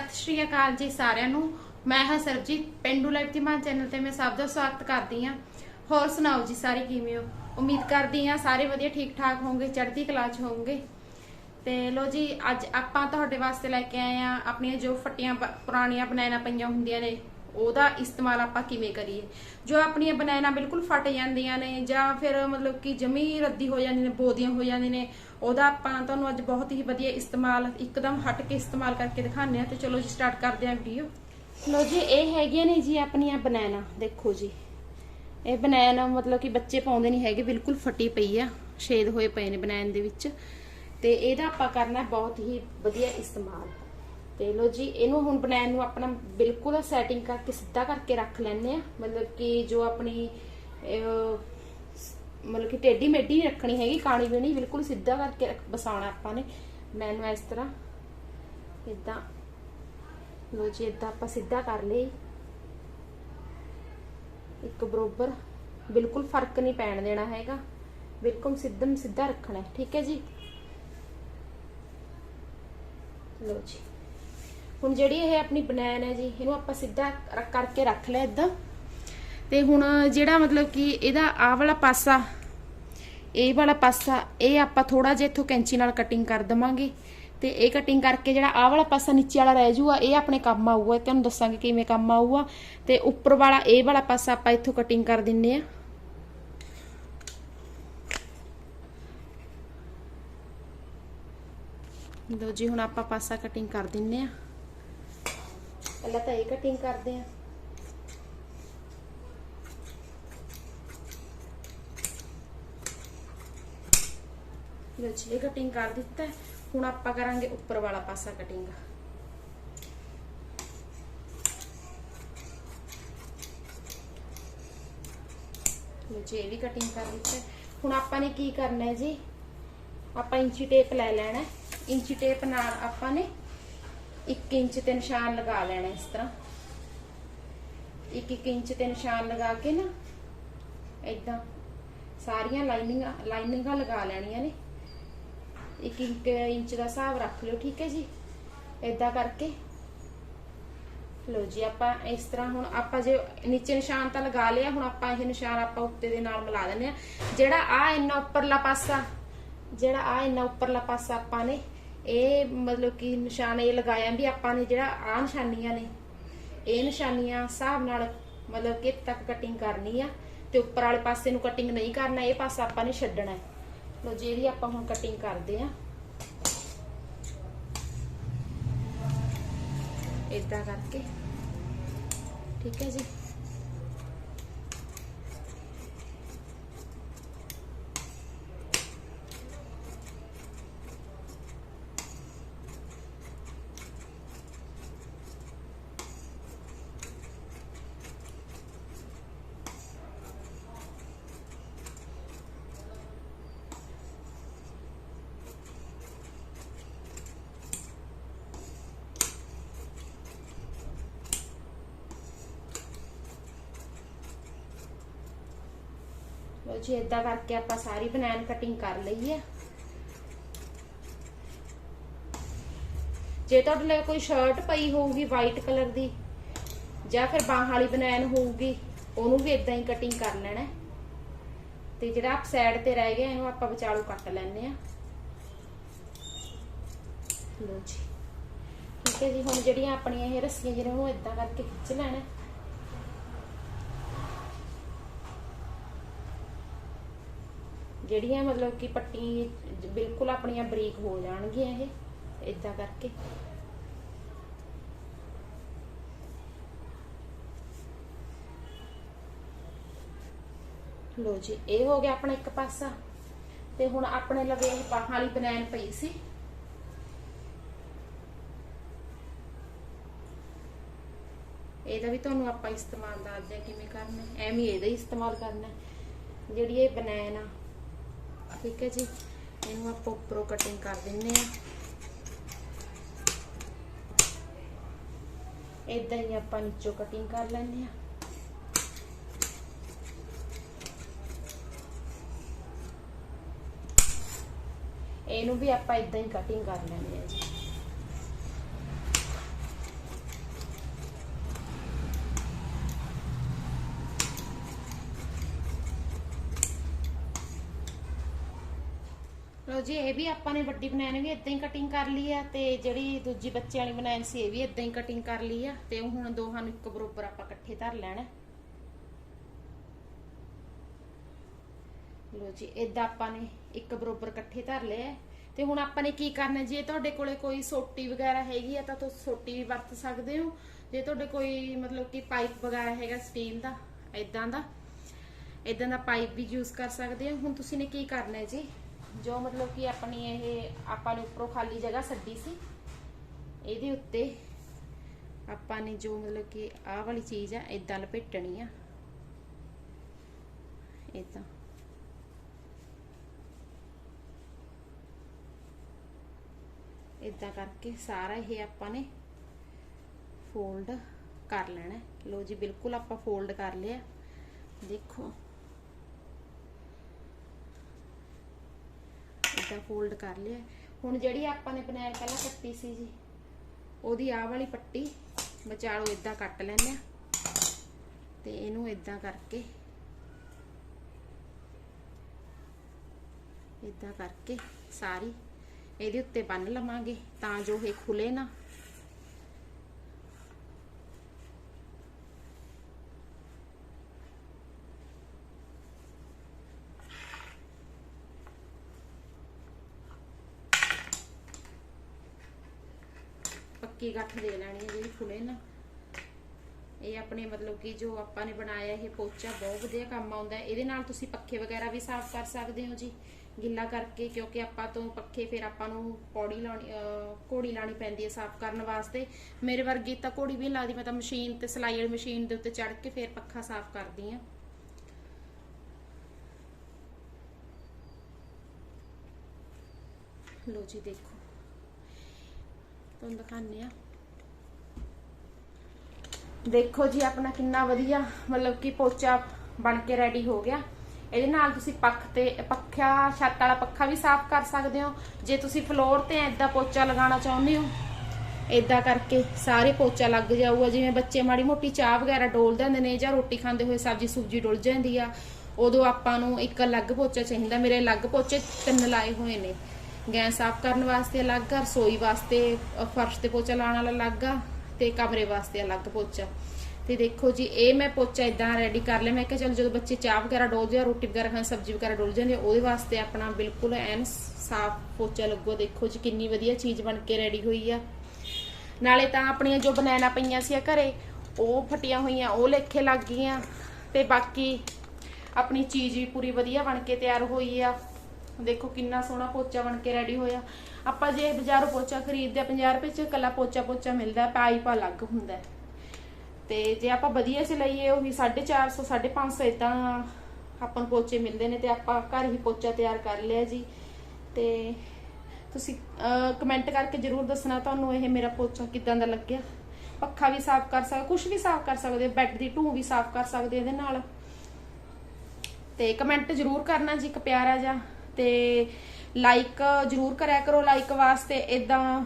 ਸਤਿ ਸ਼੍ਰੀ ਅਕਾਲ ਜੀ ਸਾਰਿਆਂ ਨੂੰ। ਮੈਂ ਹਾਂ ਸਰਜੀਤ ਪਿੰਡੂ ਲਾਈਫ ਦੀ ਮਾਂ ਚੈਨਲ ਤੇ ਮੈਂ ਸਭ ਦਾ ਸਵਾਗਤ ਕਰਦੀ ਹਾਂ। ਹੋਰ ਸੁਣਾਓ ਜੀ ਸਾਰੇ ਕਿਵੇਂ ਹੋ? ਉਮੀਦ ਕਰਦੀ ਹਾਂ ਸਾਰੇ ਵਧੀਆ ਠੀਕ ਠਾਕ ਹੋਵੋਗੇ ਚੜ੍ਹਦੀ ਕਲਾ 'ਚ ਹੋਵੋਗੇ ਤੇ ਲੋ ਜੀ, ਅੱਜ ਆਪਾਂ ਤੁਹਾਡੇ ਵਾਸਤੇ ਲੈ ਕੇ ਆਏ ਆ ਆਪਣੀਆਂ ਜੋ ਫੱਟੀਆਂ ਪੁਰਾਣੀਆਂ ਬਨਾਨਾ ਪਈਆਂ ਹੁੰਦੀਆਂ ਨੇ। ਉਹਦਾ ਇਸਤੇਮਾਲ ਆਪਾਂ ਕਿਵੇਂ ਕਰੀਏ? ਜੋ ਆਪਣੀਆਂ ਬਨਾਨਾ ਬਿਲਕੁਲ ਫਟ ਜਾਂਦੀਆਂ ਨੇ ਜਾਂ ਫਿਰ ਮਤਲਬ ਕਿ ਜਮੀ ਰੱਦੀ ਹੋ ਜਾਂਦੀਆਂ ਨੇ, ਬੋਦੀਆਂ ਹੋ ਜਾਂਦੀਆਂ ਨੇ, ਉਹਦਾ ਆਪਾਂ ਤੁਹਾਨੂੰ ਅੱਜ ਬਹੁਤ ਹੀ ਵਧੀਆ ਇਸਤੇਮਾਲ ਇੱਕਦਮ ਹਟ ਕੇ ਇਸਤੇਮਾਲ ਕਰਕੇ ਦਿਖਾਉਂਦੇ ਆ ਤੇ ਚਲੋ ਜੀ ਸਟਾਰਟ ਕਰਦੇ ਆ ਵੀਡੀਓ ਲੋ ਜੀ, ਇਹ ਹੈਗੀਆਂ ਨੇ ਜੀ ਆਪਣੀਆਂ ਬਨਾਨਾ, ਦੇਖੋ ਜੀ। ਇਹ ਬਨਾਨਾ ਮਤਲਬ ਕਿ ਬੱਚੇ ਪਾਉਂਦੇ ਨਹੀਂ ਹੈਗੇ, ਬਿਲਕੁਲ ਫਟੀ ਪਈ ਆ ਸ਼ੇਦ ਹੋਏ ਪਏ ਨੇ ਬਨਾਨ ਦੇ ਵਿੱਚ। ਤੇ ਇਹਦਾ ਆਪਾਂ ਕਰਨਾ ਬਹੁਤ ਹੀ ਵਧੀਆ ਇਸਤੇਮਾਲ। ਤੇ ਲੋ ਜੀ, ਇਹਨੂੰ ਹੁਣ ਬਨਾਨ ਨੂੰ ਆਪਣਾ ਬਿਲਕੁਲ ਸੈਟਿੰਗ ਕਰਕੇ, ਸਿੱਧਾ ਕਰਕੇ ਰੱਖ ਲੈਣੇ ਆ ਮਤਲਬ ਕਿ ਜੋ ਆਪਣੀ ਮਤਲਬ ਕਿ ਟੇਢੀ ਮੇਢੀ ਨਹੀਂ ਰੱਖਣੀ ਹੈਗੀ ਕਾਣੀ ਵੀ ਨਹੀਂ, ਬਿਲਕੁਲ ਸਿੱਧਾ ਕਰਕੇ ਰੱਖ- ਆਪਾਂ ਨੇ ਬਨਾਨ ਨੂੰ ਇਸ ਤਰ੍ਹਾਂ। ਇਦਾਂ ਲੋ ਜੀ ਇਦਾਂ ਆਪਾਂ ਸਿੱਧਾ ਕਰ ਲਈ ਇੱਕ ਬਰੋਬਰ। ਬਿਲਕੁਲ ਫ਼ਰਕ ਨਹੀਂ ਪੈਣ ਦੇਣਾ ਹੈਗਾ। ਬਿਲਕੁਲ ਸਿੱਧਮ ਸਿੱਧਾ ਰੱਖਣਾ ਠੀਕ ਹੈ ਜੀ? ਲੋ ਜੀ। ਹੁਣ ਜਿਹੜੀ ਇਹ ਆਪਣੀ ਬਨੈਨ ਹੈ ਜੀ, ਇਹਨੂੰ ਆਪਾਂ ਸਿੱਧਾ ਕਰਕੇ ਰੱਖ ਲਿਆ ਇਦਾਂ। ਤੇ ਹੁਣ ਜਿਹੜਾ ਮਤਲਬ ਕਿ ਇਹਦਾ ਆਹ ਵਾਲਾ ਪਾਸਾ, ਇਹ ਵਾਲਾ ਪਾਸਾ, ਇਹ ਆਪਾਂ ਥੋੜਾ ਜਿਹਾ ਇੱਥੋਂ ਕੈਂਚੀ ਨਾਲ ਕਟਿੰਗ ਕਰ ਦਵਾਂਗੇ। ਤੇ ਇਹ ਕਟਿੰਗ ਕਰਕੇ ਜਿਹੜਾ ਆਹ ਵਾਲਾ ਪਾਸਾ ਨੀਚੇ ਵਾਲਾ ਰਹਿ ਜੂਗਾ, ਇਹ ਆਪਣੇ ਕੰਮ ਆਊਗਾ। ਤੁਹਾਨੂੰ ਦੱਸਾਂਗੇ ਕਿਵੇਂ ਕੰਮ ਆਊਗਾ। ਤੇ ਉੱਪਰ ਵਾਲਾ, ਇਹ ਵਾਲਾ ਪਾਸਾ ਆਪਾਂ ਇੱਥੋਂ ਕਟਿੰਗ ਕਰ ਦਿੰਨੇ ਆ। ਲੋ ਜੀ, ਹੁਣ ਆਪਾਂ ਪਾਸਾ ਕਟਿੰਗ ਕਰ ਦਿੰਨੇ ਆ। ਪਹਿਲਾਂ ਤਾਂ ਇਹ ਕਟਿੰਗ ਕਰਦੇ ਆ ਲੋ ਜੀ, ਇਹ ਕਟਿੰਗ ਕਰ ਦਿੱਤਾ ਹੈ। ਹੁਣ ਆਪਾਂ ਕਰਾਂਗੇ ਉੱਪਰ ਵਾਲਾ ਪਾਸਾ ਕਟਿੰਗ ਲੋ ਜੀ, ਇਹ ਵੀ ਕਟਿੰਗ ਕਰ ਦਿੱਤਾ ਹੈ। ਹੁਣ ਆਪਾਂ ਨੇ ਕੀ ਕਰਨਾ ਹੈ ਜੀ ਆਪਾਂ ਇੰਚੀ ਟੇਪ ਲੈ ਲੈਣਾ ਹੈ। ਇੰਚੀ ਟੇਪ ਨਾਲ ਆਪਾਂ ਨੇ 1 ਇੰਚ ਤੇ ਨਿਸ਼ਾਨ ਲਗਾ ਲੈਣਾ ਇਸ ਤਰ੍ਹਾਂ। 1 1 ਇੰਚ ਤੇ ਨਿਸ਼ਾਨ ਲਗਾ ਕੇ ਨਾ ਇਦਾਂ ਸਾਰੀਆਂ ਲਾਈਨਿੰਗਾਂ ਲਾਈਨਿੰਗਾਂ ਲਗਾ ਲੈਣੀਆਂ ਨੇ। 1 ਇੰਚ ਦਾ ਹਿਸਾਬ ਰੱਖ ਲਿਓ, ਠੀਕ ਹੈ ਜੀ? ਇਦਾਂ ਕਰਕੇ। ਲੋ ਜੀ, ਆਪਾਂ ਇਸ ਤਰ੍ਹਾਂ ਹੁਣ ਆਪਾਂ ਜੇ ਨੀਚੇ ਨਿਸ਼ਾਨ ਤਾਂ ਲਗਾ ਲਿਆ, ਹੁਣ ਆਪਾਂ ਇਹ ਨਿਸ਼ਾਨ ਆਪਾਂ ਉੱਤੇ ਦੇ ਨਾਲ ਮਿਲਾ ਦਿੰਦੇ ਆ ਜਿਹੜਾ ਆ ਇੰਨਾ ਉੱਪਰਲਾ ਪਾਸਾ, ਜਿਹੜਾ ਆ ਇੰਨਾ ਉੱਪਰਲਾ ਪਾਸਾ ਆਪਾਂ ਨੇ ਇਹ ਮਤਲਬ ਕਿ ਨਿਸ਼ਾਨ ਇਹ ਲਗਾਇਆ ਵੀ ਆਪਾਂ ਨੇ ਜਿਹੜਾ ਆ ਨਿਸ਼ਾਨੀਆਂ ਨੇ, ਇਹ ਨਿਸ਼ਾਨੀਆਂ ਹਿਸਾਬ ਨਾਲ ਮਤਲਬ ਕਿ ਇੱਥੇ ਤੱਕ ਕਟਿੰਗ ਕਰਨੀ ਆ ਤੇ ਉੱਪਰ ਵਾਲੇ ਪਾਸੇ ਨੂੰ ਕਟਿੰਗ ਨਹੀਂ ਕਰਨਾ, ਇਹ ਪਾਸਾ ਆਪਾਂ ਨੇ ਛੱਡਣਾ ਹੈ। ਲੋ ਜੀ ਆਪਾਂ ਹੁਣ ਕਟਿੰਗ ਕਰਦੇ ਆ ਇਦਾਂ ਕਰਕੇ। ਠੀਕ ਹੈ ਜੀ। ਜੀ ਇਦਾਂ ਕਰਕੇ ਆਪਾਂ ਸਾਰੀ ਬਨਾਨ ਕਟਿੰਗ ਕਰ ਲਈ ਹੈ ਜੇ ਤੁਹਾਡੇ ਲਈ ਕੋਈ ਸ਼ਰਟ ਪਈ ਹੋਊਗੀ ਵਾਈਟ ਕਲਰ ਦੀ, ਜਾਂ ਫਿਰ ਬਾਹਾਂ ਵਾਲੀ ਬਨਾਨ ਹੋਊਗੀ, ਉਹਨੂੰ ਵੀ ਇਦਾਂ ਹੀ ਕਟਿੰਗ ਕਰ ਲੈਣਾ। ਤੇ ਜਿਹੜਾ ਆਪ ਸਾਈਡ ਤੇ ਰਹਿ ਗਿਆ, ਇਹਨੂੰ ਆਪਾਂ ਵਿਚਾਲੂ ਕੱਟ ਲੈਣੇ ਆ ਲੋ ਜੀ। ਠੀਕ ਹੈ ਜੀ, ਹੁਣ ਜਿਹੜੀਆਂ ਆਪਣੀਆਂ ਇਹ ਰੱਸੀਆਂ ਜਿਹੜੀਆਂ ਉਹ ਇਦਾਂ ਕਰਕੇ ਖਿੱਚ ਲੈਣਾ। ਜਿਹੜੀਆਂ ਮਤਲਬ ਕਿ ਪੱਟੀ ਬਿਲਕੁਲ ਆਪਣੀਆਂ ਬਰੀਕ ਹੋ ਜਾਣਗੀਆਂ ਇਹ ਇਦਾਂ ਕਰਕੇ। ਲੋ ਜੀ, ਇਹ ਹੋ ਗਿਆ ਆਪਣਾ ਇੱਕ ਪਾਸਾ। ਤੇ ਹੁਣ ਆਪਣੇ ਲਵੇ ਇਹ ਬਾਹਾਂ ਵਾਲੀ ਬਨਾਨ ਪਈ ਸੀ। ਇਹਦਾ ਵੀ ਤੁਹਾਨੂੰ ਆਪਾਂ ਇਸਤੇਮਾਲ ਦੱਸਦੇ ਆ ਕਿਵੇਂ ਕਰਨਾ ਐਵੇਂ ਇਹਦਾ ਹੀ ਇਸਤੇਮਾਲ ਕਰਨਾ ਜਿਹੜੀ ਇਹ ਬਨਾਨ ਆ ਠੀਕ ਹੈ ਜੀ। ਇਹਨੂੰ ਆਪਾਂ ਉੱਪਰੋਂ ਕਟਿੰਗ ਕਰ ਦਿੰਨੇ ਆ ਇਦਾਂ ਹੀ ਆਪਾਂ ਨੀਚੋਂ ਕਟਿੰਗ ਕਰ ਲੈਂਦੇ ਆ ਇਹਨੂੰ ਵੀ ਆਪਾਂ ਇਦਾਂ ਹੀ ਕਟਿੰਗ ਕਰ ਲੈਂਦੇ ਆ ਜੀ। ਲੋ ਇਹ ਵੀ ਆਪਾਂ ਨੇ ਵੱਡੀ ਬਨਾਨ ਵੀ ਇਦਾਂ ਹੀ ਕਟਿੰਗ ਕਰ ਲਈ ਆ ਤੇ ਜਿਹੜੀ ਦੂਜੀ ਬੱਚੇ ਵਾਲੀ ਬਨਾਨ ਸੀ, ਇਹ ਵੀ ਇਦਾਂ ਹੀ ਕਟਿੰਗ ਕਰ ਲਈ ਆ ਤੇ ਹੁਣ ਦੋਹਾਂ ਨੂੰ ਇੱਕ ਬਰੋਬਰ ਆਪਾਂ ਇਕੱਠੇ ਧਰ ਲੈਣਾ। ਲੋ ਜੀ ਇਦਾਂ ਆਪਾਂ ਨੇ ਇੱਕ ਬਰੋਬਰ ਇਕੱਠੇ ਧਰ ਲਏ ਤੇ ਹੁਣ ਆਪਾਂ ਨੇ ਕੀ ਕਰਨਾ, ਜੇ ਤੁਹਾਡੇ ਕੋਲੇ ਕੋਈ ਸੋਟੀ ਵਗੈਰਾ ਹੈਗੀ ਆ ਤਾਂ ਤੁਸੀਂ ਸੋਟੀ ਵੀ ਵਰਤ ਸਕਦੇ ਹੋ। ਜੇ ਤੁਹਾਡੇ ਕੋਈ ਮਤਲਬ ਕਿ ਪਾਈਪ ਵਗੈਰਾ ਹੈਗਾ ਸਟੀਲ ਦਾ ਇਦਾਂ ਦਾ ਇਦਾਂ ਦਾ ਪਾਈਪ ਵੀ ਯੂਜ਼ ਕਰ ਸਕਦੇ ਹੋ। ਹੁਣ ਤੁਸੀਂ ਨੇ ਕੀ ਕਰਨਾ ਹੈ ਜੀ? ਜੋ ਮਤਲਬ ਕਿ ਆਪਣੀ ਇਹ ਆਪਾਂ ਨੇ ਉੱਪਰੋਂ ਖਾਲੀ ਜਗ੍ਹਾ ਛੱਡੀ ਸੀ, ਇਹਦੇ ਉੱਤੇ ਆਪਾਂ ਨੇ ਜੋ ਮਤਲਬ ਕਿ ਆਹ ਵਾਲੀ ਚੀਜ਼ ਆ ਇਦਾਂ ਲਪੇਟਣੀ ਆ। ਇਦਾਂ ਇਦਾਂ ਕਰਕੇ ਸਾਰਾ ਇਹ ਆਪਾਂ ਨੇ ਫੋਲਡ ਕਰ ਲੈਣਾ। ਲੋ ਜੀ, ਬਿਲਕੁਲ ਆਪਾਂ ਫੋਲਡ ਕਰ ਲਿਆ। ਦੇਖੋ। ਇਦਾਂ ਫੋਲਡ ਕਰ ਲਿਆ। ਹੁਣ ਜਿਹੜੀ ਆਪਾਂ ਨੇ ਪਨੈਲ ਪਹਿਲਾਂ ਕੱਟੀ ਸੀ ਜੀ, ਉਹਦੀ ਆਹ ਵਾਲੀ ਪੱਟੀ ਵਿਚਾਲੋ ਇਦਾਂ ਕੱਟ ਲੈਂਦੇ ਆ ਤੇ ਇਹਨੂੰ ਇਦਾਂ ਕਰਕੇ ਇਦਾਂ ਕਰਕੇ ਸਾਰੀ ਇਹਦੇ ਉੱਤੇ ਬੰਨ ਲਵਾਂਗੇ ਤਾਂ ਜੋ ਇਹ ਖੁੱਲੇ ਨਾ। ਪੱਕੀ ਗੱਠ ਦੇ ਲੈਣੀ ਹੈ ਜਿਹੜੀ ਖੁੱਲੇ ਨਾ। ਇਹ ਆਪਣੇ ਮਤਲਬ ਕਿ ਜੋ ਆਪਾਂ ਨੇ ਬਣਾਇਆ ਇਹ ਪੋਚਾ ਬਹੁਤ ਵਧੀਆ ਕੰਮ ਆਉਂਦਾ ਇਹਦੇ ਨਾਲ ਤੁਸੀਂ ਪੱਖੇ ਵਗੈਰਾ ਵੀ ਸਾਫ਼ ਕਰ ਸਕਦੇ ਹੋ ਜੀ। ਗਿੱਲਾ ਕਰਕੇ ਕਿਉਂਕਿ ਆਪਾਂ ਤੋਂ ਪੱਖੇ ਫਿਰ ਆਪਾਂ ਨੂੰ ਪੌੜੀ ਲਾਉਣੀ, ਅਹ, ਘੋੜੀ ਲਾਣੀ ਪੈਂਦੀ ਹੈ ਸਾਫ਼ ਕਰਨ ਵਾਸਤੇ। ਮੇਰੇ ਵਰਗੀ ਤਾਂ ਘੋੜੀ ਵੀ ਲਾਦੀ, ਮੈਂ ਤਾਂ ਮਸ਼ੀਨ ਤੇ ਸਲਾਈ ਵਾਲੀ ਮਸ਼ੀਨ ਦੇ ਉੱਤੇ ਚੜ ਕੇ ਫਿਰ ਪੱਖਾ ਸਾਫ਼ ਕਰਦੀ ਆ ਲੋ ਜੀ, ਦੇਖੋ। ਤੁਹਾਨੂੰ ਦਿਖਾਉਂਦੇ ਆ ਦੇਖੋ ਜੀ, ਆਪਣਾ ਕਿੰਨਾ ਵਧੀਆ, ਮਤਲਬ ਕਿ ਪੋਚਾ ਬਣ ਕੇ ਰੈਡੀ ਹੋ ਗਿਆ। ਇਹਦੇ ਨਾਲ ਤੁਸੀਂ ਪੱਖ ਤੇ ਪੱਖਾ ਛੱਤ ਵਾਲਾ ਪੱਖਾ ਵੀ ਸਾਫ਼ ਕਰ ਸਕਦੇ ਹੋ। ਜੇ ਤੁਸੀਂ ਫਲੋਰ ਤੇ ਐਦਾਂ ਪੋਚਾ ਲਗਾਉਣਾ ਚਾਹੁੰਦੇ ਹੋ, ਏਦਾਂ ਕਰਕੇ ਸਾਰੇ ਪੋਚਾ ਲੱਗ ਜਾਊਗਾ। ਜਿਵੇਂ ਬੱਚੇ ਮਾੜੀ ਮੋਟੀ ਚਾਹ ਵਗੈਰਾ ਡੋਲ ਹੁੰਦੇ ਨੇ ਜਾਂ ਰੋਟੀ ਖਾਂਦੇ ਹੋਏ ਸਬਜ਼ੀ ਸੁਬਜੀ ਡੁੱਲ ਜਾਂਦੀ ਆ, ਉਦੋਂ ਆਪਾਂ ਨੂੰ ਇੱਕ ਅਲੱਗ ਪੋਚਾ ਚਾਹੀਦਾ। ਮੇਰੇ ਅਲੱਗ ਪੋਚੇ ਤਿੰਨ ਲਾਏ ਹੋਏ ਨੇ। ਗੈਸ ਸਾਫ਼ ਕਰਨ ਵਾਸਤੇ ਅਲੱਗ ਆ ਰਸੋਈ ਵਾਸਤੇ ਫਰਸ਼ ਤੇ ਪੋਚਾ ਲਾਉਣ ਵਾਲਾ ਅਲੱਗ ਆ ਤੇ ਕਮਰੇ ਵਾਸਤੇ ਅਲੱਗ ਪੋਚਾ। ਤੇ ਦੇਖੋ ਜੀ ਇਹ ਮੈਂ ਪੋਚਾ ਇਦਾਂ ਰੈਡੀ ਕਰ ਲਿਆ ਮੈਂ ਕਿਹਾ ਚਲ ਜਦੋਂ ਬੱਚੇ ਚਾਹ ਵਗੈਰਾ ਡੋਲ ਜਾਂ ਰੋਟੀ ਵਗੈਰਾ ਖਾਣ ਸਬਜ਼ੀ ਵਗੈਰਾ ਡੋਲ ਜਾਂਦੀ ਆ, ਉਹਦੇ ਵਾਸਤੇ ਆਪਣਾ ਬਿਲਕੁਲ ਐਨ ਸਾਫ਼ ਪੋਚਾ ਲੱਗੋ ਦੇਖੋ ਜੀ ਕਿੰਨੀ ਵਧੀਆ ਚੀਜ਼ ਬਣ ਕੇ ਰੈਡੀ ਹੋਈ ਆ। ਨਾਲੇ ਤਾਂ ਆਪਣੀਆਂ ਜੋ ਬਨਾਨਾ ਪਈਆਂ ਸੀ ਘਰੇ ਉਹ ਫਟੀਆਂ ਹੋਈਆਂ ਉਹ ਲੇਖੇ ਲੱਗ ਗਈਆਂ। ਤੇ ਬਾਕੀ ਆਪਣੀ ਚੀਜ਼ ਵੀ ਪੂਰੀ ਵਧੀਆ ਬਣ ਕੇ ਤਿਆਰ ਹੋਈ ਆ। ਦੇਖੋ ਕਿੰਨਾ ਸੋਹਣਾ ਪੋਚਾ ਬਣ ਕੇ ਰੈਡੀ ਹੋਇਆ। ਆਪਾਂ ਜੇ ਬਾਜ਼ਾਰੋਂ ਪੋਚਾ ਖਰੀਦਦੇ ਆ 50 ਰੁਪਏ ਚ ਕੱਲਾ ਪੋਚਾ ਪੋਚਾ ਮਿਲਦਾ ਪਾਈਪ ਅਲੱਗ ਹੁੰਦਾ ਤੇ ਜੇ ਆਪਾਂ ਵਧੀਆ ਚ ਲਈਏ, ਉਹ ਵੀ 450 550 ਇਦਾਂ ਆਪਾਂ ਨੂੰ ਪੋਚੇ ਮਿਲਦੇ ਨੇ ਤੇ ਆਪਾਂ ਘਰ ਹੀ ਪੋਚਾ ਤਿਆਰ ਕਰ ਲਿਆ ਜੀ। ਤੇ ਤੁਸੀਂ ਕਮੈਂਟ ਕਰਕੇ ਜਰੂਰ ਦੱਸਣਾ ਤੁਹਾਨੂੰ ਇਹ ਮੇਰਾ ਪੋਚਾ ਕਿਦਾਂ ਦਾ ਲੱਗਿਆ। ਪੱਖਾ ਵੀ ਸਾਫ਼ ਕਰ ਸਕਦੇ ਕੁਝ ਵੀ ਸਾਫ਼ ਕਰ ਸਕਦੇ ਹੋ, ਬੈੱਡ ਦੀ ਢੂੰ ਵੀ ਸਾਫ਼ ਕਰ ਸਕਦੇ ਇਹਦੇ ਨਾਲ। ਤੇ ਕਮੈਂਟ ਜਰੂਰ ਕਰਨਾ ਜੀ, ਇੱਕ ਪਿਆਰਾ ਜਿਹਾ। ਤੇ ਲਾਈਕ ਜਰੂਰ ਕਰਿਆ ਕਰੋ ਲਾਈਕ ਵਾਸਤੇ ਇਦਾਂ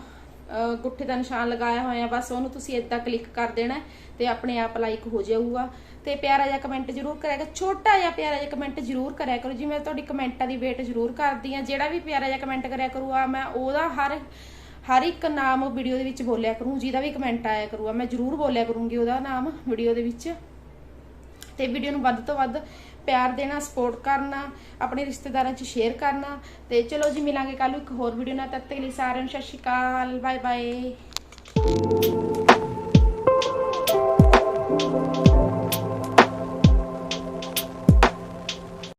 ਗੁੱਠੇ ਦਾ ਨਿਸ਼ਾਨ ਲਗਾਇਆ ਹੋਇਆ, ਬਸ ਉਹਨੂੰ ਤੁਸੀਂ ਇਦਾਂ ਕਲਿੱਕ ਕਰ ਦੇਣਾ ਤੇ ਆਪਣੇ ਆਪ ਲਾਈਕ ਹੋ ਜਾਊਗਾ। ਤੇ ਪਿਆਰਾ ਜਿਹਾ ਕਮੈਂਟ ਜਰੂਰ ਕਰਿਆ ਕਰੋ, ਛੋਟਾ ਜਿਹਾ ਪਿਆਰਾ ਜਿਹਾ ਕਮੈਂਟ ਜਰੂਰ ਕਰਿਆ ਕਰੋ ਜੀ ਮੈਂ ਤੁਹਾਡੀ ਕਮੈਂਟਾਂ ਦੀ ਵੇਟ ਜਰੂਰ ਕਰਦੀ ਆ ਜਿਹੜਾ ਵੀ ਪਿਆਰਾ ਜਿਹਾ ਕਮੈਂਟ ਕਰਿਆ ਕਰੂਗਾ ਮੈਂ ਉਹਦਾ ਹਰ ਹਰ ਇੱਕ ਨਾਮ ਵੀਡੀਓ ਦੇ ਵਿੱਚ ਬੋਲਿਆ ਕਰੂੰ, ਜਿਹਦਾ ਵੀ ਕਮੈਂਟ ਆਇਆ ਕਰੂਗਾ ਮੈਂ ਜਰੂਰ ਬੋਲਿਆ ਕਰੂੰਗੀ ਉਹਦਾ ਨਾਮ ਵੀਡੀਓ ਦੇ ਵਿੱਚ। ਤੇ ਵੀਡੀਓ ਨੂੰ ਵੱਧ ਤੋਂ ਵੱਧ ਪਿਆਰ ਦੇਣਾ ਸਪੋਰਟ ਕਰਨਾ, ਆਪਣੇ ਰਿਸ਼ਤੇਦਾਰਾਂ 'ਚ ਸ਼ੇਅਰ ਕਰਨਾ। ਤੇ ਚਲੋ ਜੀ, ਮਿਲਾਂਗੇ ਕੱਲ ਨੂੰ ਇੱਕ ਹੋਰ ਵੀਡੀਓ ਨਾਲ। ਤਦ ਤੱਕ ਲਈ ਸਾਰਿਆਂ ਨੂੰ ਸਤਿ ਸ਼੍ਰੀ ਅਕਾਲ ਬਾਏ ਬਾਏ